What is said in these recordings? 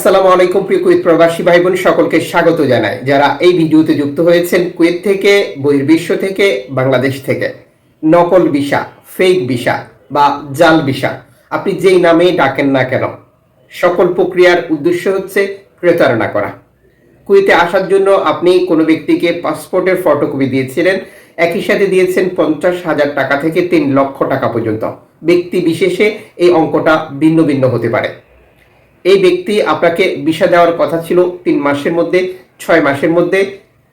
আসসালামু আলাইকুম, প্রিয় কুয়েত প্রবাসী ভাই বোন সকলকে স্বাগত জানাই। যারা এই ভিডিওতে যুক্ত হয়েছেন কুয়েত থেকে, বহির্বিশ্ব থেকে, বাংলাদেশ থেকে। নকল ভিসা ফেক ভিসা বা জাল ভিসা, আপনি যেই নামেই ডাকেন না কেন, সকল প্রক্রিয়ার উদ্দেশ্য হচ্ছে প্রতারণা করা। কুয়েতে আসার জন্য আপনি কোনো ব্যক্তিকে পাসপোর্টের ফটোকপি দিয়েছিলেন, একই সাথে দিয়েছেন পঞ্চাশ হাজার টাকা থেকে তিন লক্ষ টাকা পর্যন্ত। ব্যক্তি বিশেষে এই অঙ্কটা ভিন্ন ভিন্ন হতে পারে। এই ব্যক্তি আপনাকে ভিসা দেওয়ার কথা ছিল তিন মাসের মধ্যে, ছয় মাসের মধ্যে,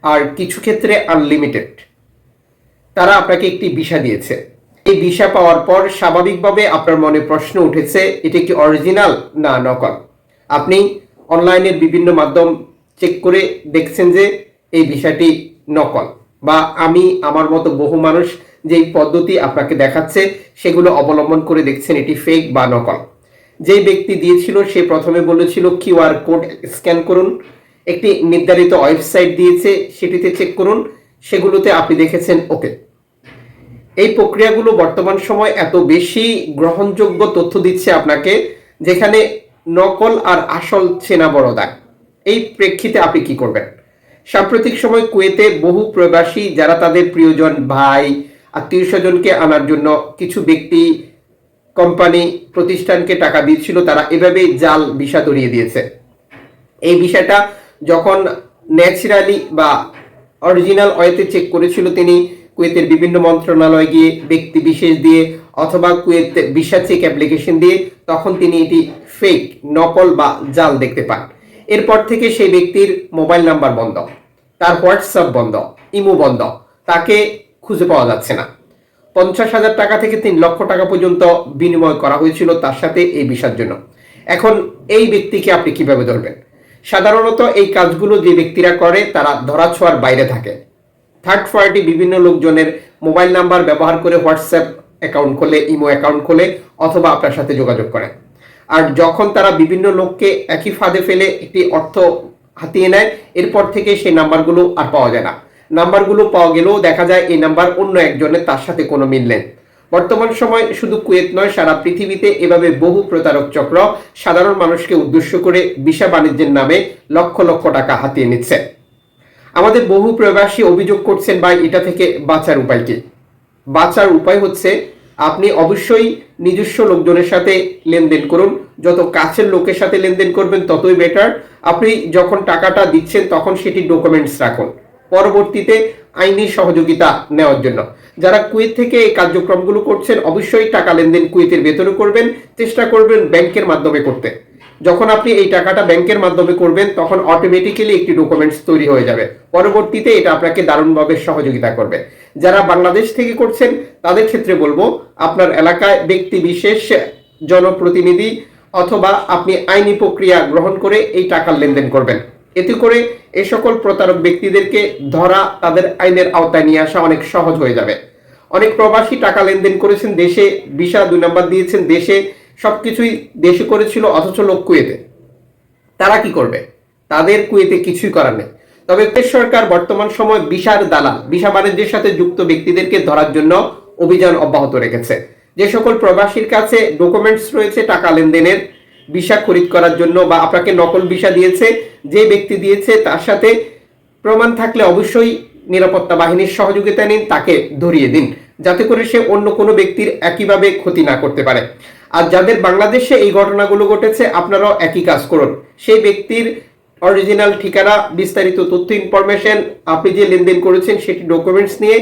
আর কিছু ক্ষেত্রে আনলিমিটেড তারা আপনাকে একটি ভিসা দিয়েছে। এই ভিসা পাওয়ার পর স্বাভাবিকভাবে আপনার মনে প্রশ্ন উঠেছে, এটা কি অরিজিনাল না, নকল। আপনি অনলাইনের বিভিন্ন মাধ্যম চেক করে দেখছেন যে এই ভিসাটি নকল বা আমি, আমার মতো বহু মানুষ যেই পদ্ধতি আপনাকে দেখাচ্ছে, সেগুলো অবলম্বন করে দেখছেন এটি ফেক বা নকল। যেই ব্যক্তি দিয়েছিল, সে প্রথমে বলেছিল কিউআর কোড স্ক্যান করুন। একটি নির্ধারিত ওয়েবসাইট দিয়েছে, সেটিতে চেক করুন, সেগুলোতে আপনি দেখেছেন, ওকে। এই প্রক্রিয়াগুলো বর্তমান সময় এত বেশি গ্রহণযোগ্য তথ্য দিচ্ছে আপনাকে, যেখানে নকল আর আসল চেনা বড় দাগ এই প্রেক্ষিতে আপনি কি করবেন? সাম্প্রতিক সময় কুয়েতে বহু প্রবাসী, যারা তাদের প্রিয়জন ভাই আত্মীয় স্বজনকে আনার জন্য কিছু ব্যক্তি কোম্পানি প্রতিষ্ঠানকে টাকা দিচ্ছিল, তারা এভাবেই জাল ভিসা তরিয়ে দিয়েছে। এই বিষয়টা যখন ন্যাচারালি বা অরিজিনাল ওয়েতে চেক করেছিল, তিনি কুয়েতের বিভিন্ন মন্ত্রণালয় গিয়ে ব্যক্তি বিশেষ দিয়ে অথবা কুয়েত ভিসা চেক অ্যাপ্লিকেশন দিয়ে তখন তিনি এটি ফেক নকল বা জাল দেখতে পান। এরপর থেকে সেই ব্যক্তির মোবাইল নাম্বার বন্ধ, তার হোয়াটসঅ্যাপ বন্ধ, ইমো বন্ধ, তাকে খুঁজে পাওয়া যাচ্ছে না। পঞ্চাশ হাজার টাকা থেকে তিন লক্ষ টাকা পর্যন্ত বিনিময় করা হয়েছিল তার সাথে এই বিষয়ের জন্য। এখন এই ব্যক্তিকে আপনি কীভাবে ধরবেন? সাধারণত এই কাজগুলো যে ব্যক্তিরা করে, তারা ধরাছোঁয়ার বাইরে থাকে। থার্ড পার্টি বিভিন্ন লোকজনের মোবাইল নাম্বার ব্যবহার করে হোয়াটসঅ্যাপ অ্যাকাউন্ট খোলে, ইমো অ্যাকাউন্ট খোলে, অথবা আপনার সাথে যোগাযোগ করে। আর যখন তারা বিভিন্ন লোককে একই ফাঁদে ফেলে একটি অর্থ হাতিয়ে নেয়, এরপর থেকে সেই নাম্বারগুলো আর পাওয়া যায় না। নাম্বারগুলো পাওয়া গেলেও দেখা যায় এই নাম্বার অন্য একজনের তার সাথে কোনো মিল নেই। বর্তমান সময় শুধু কুয়েত নয়, সারা পৃথিবীতে এভাবে বহু প্রতারক চক্র সাধারণ মানুষকে উদ্দেশ্য করে ভিসা বাণিজ্যের নামে লক্ষ লক্ষ টাকা হাতিয়ে নিচ্ছে। আমাদের বহু প্রবাসী অভিযোগ করছেন, ভাই, এটা থেকে বাঁচার উপায় কি? বাঁচার উপায় হচ্ছে, আপনি অবশ্যই নিজস্ব লোকজনের সাথে লেনদেন করুন। যত কাছের লোকের সাথে লেনদেন করবেন, ততই বেটার আপনি যখন টাকাটা দিচ্ছেন, তখন সেটি ডকুমেন্টস রাখুন। পরবর্তীতে আইনি সহযোগিতা নেওয়ার জন্য। যারা কুয়েত থেকে এই কার্যক্রমগুলো করছেন, অবশ্যই টাকা লেনদেন কুয়েতের ভেতরে করবেন, চেষ্টা করবেন ব্যাংকের মাধ্যমে করতে। যখন আপনি এই টাকাটা ব্যাংকের মাধ্যমে করবেন, তখন অটোমেটিক্যালি একটি ডকুমেন্টস তৈরি হয়ে যাবে। পরবর্তীতে এটা আপনাকে দারুণভাবে সহযোগিতা করবে। যারা বাংলাদেশ থেকে করছেন, তাদের ক্ষেত্রে বলব, আপনার এলাকায় ব্যক্তি বিশেষ, জনপ্রতিনিধি অথবা আপনি আইনি প্রক্রিয়া গ্রহণ করে এই টাকার লেনদেন করবেন। এতে করে এ সকল প্রতারক ব্যক্তিদেরকে ধরা তাদের আইনের আওতায় নিয়ে আসা অনেক সহজ হয়ে যাবে। অনেক প্রবাসী টাকা লেনদেন করেছেন দেশে, ভিসা দুই নাম্বার দিয়েছেন দেশে, সবকিছুই দেশে করেছিল, অথচ লোক কুয়েতে। তারা কি করবে? তাদের কুয়েতে কিছুই করার নেই। তবে সরকার বর্তমান সময় বিশার দালাল বিশা বাণিজ্যের সাথে যুক্ত ব্যক্তিদেরকে ধরার জন্য অভিযান অব্যাহত রেখেছে। যে সকল প্রবাসীর কাছে ডকুমেন্টস রয়েছে, টাকা লেনদেনের ভিসা খরিদ করার জন্য বা আপনাকে নকল ভিসা দিয়েছে, যে ব্যক্তি দিয়েছে তার সাথে প্রমাণ থাকলে অবশ্যই নিরাপত্তা বাহিনীর সহযোগিতা নিন, তাকে ধরিয়ে দিন, যাতে করে সে অন্য কোনো ব্যক্তির একইভাবে ক্ষতি না করতে পারে। আর যাদের বাংলাদেশে এই ঘটনাগুলো ঘটেছে, আপনারাও একই কাজ করুন। সেই ব্যক্তির অরিজিনাল ঠিকানা, বিস্তারিত তথ্য, ইনফরমেশন, আপনি যে লেনদেন করেছেন, সেটি ডকুমেন্টস নিয়ে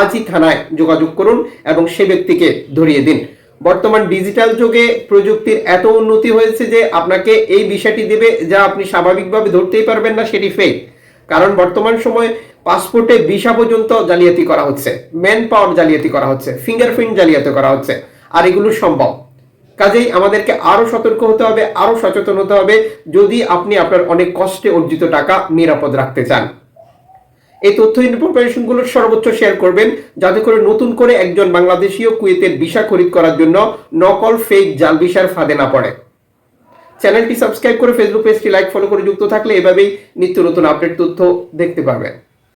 আজই থানায় যোগাযোগ করুন এবং সে ব্যক্তিকে ধরিয়ে দিন। বর্তমান ডিজিটাল যুগে প্রযুক্তির এত উন্নতি হয়েছে যে আপনাকে এই বিষয়টি দেবে যা আপনি স্বাভাবিকভাবে ধরতেই পারবেন না, সেটি ফেক কারণ বর্তমান সময়ে পাসপোর্টে ভিসা পর্যন্ত জালিয়াতি করা হচ্ছে ম্যান পাওয়ার জালিয়াতি করা হচ্ছে ফিঙ্গারপ্রিন্ট জালিয়াতি করা হচ্ছে, আর এগুলো সম্ভব। কাজেই আমাদেরকে আরও সতর্ক হতে হবে, আরও সচেতন হতে হবে, যদি আপনি আপনার অনেক কষ্টে অর্জিত টাকা নিরাপদ রাখতে চান। এই তথ্য ইনফরমেশনগুলো সর্বোচ্চ শেয়ার করবেন। যাতে করে নতুন করে একজন বাংলাদেশীয় কুয়েতের ভিসা খরিদ করার জন্য নকল ফেক জাল ভিসার ফাঁদে না পড়ে। চ্যানেলটি সাবস্ক্রাইব করে ফেসবুক পেজটি লাইক ফলো করে যুক্ত থাকলে এভাবেই নিত্য নতুন আপডেট তথ্য দেখতে পারবেন।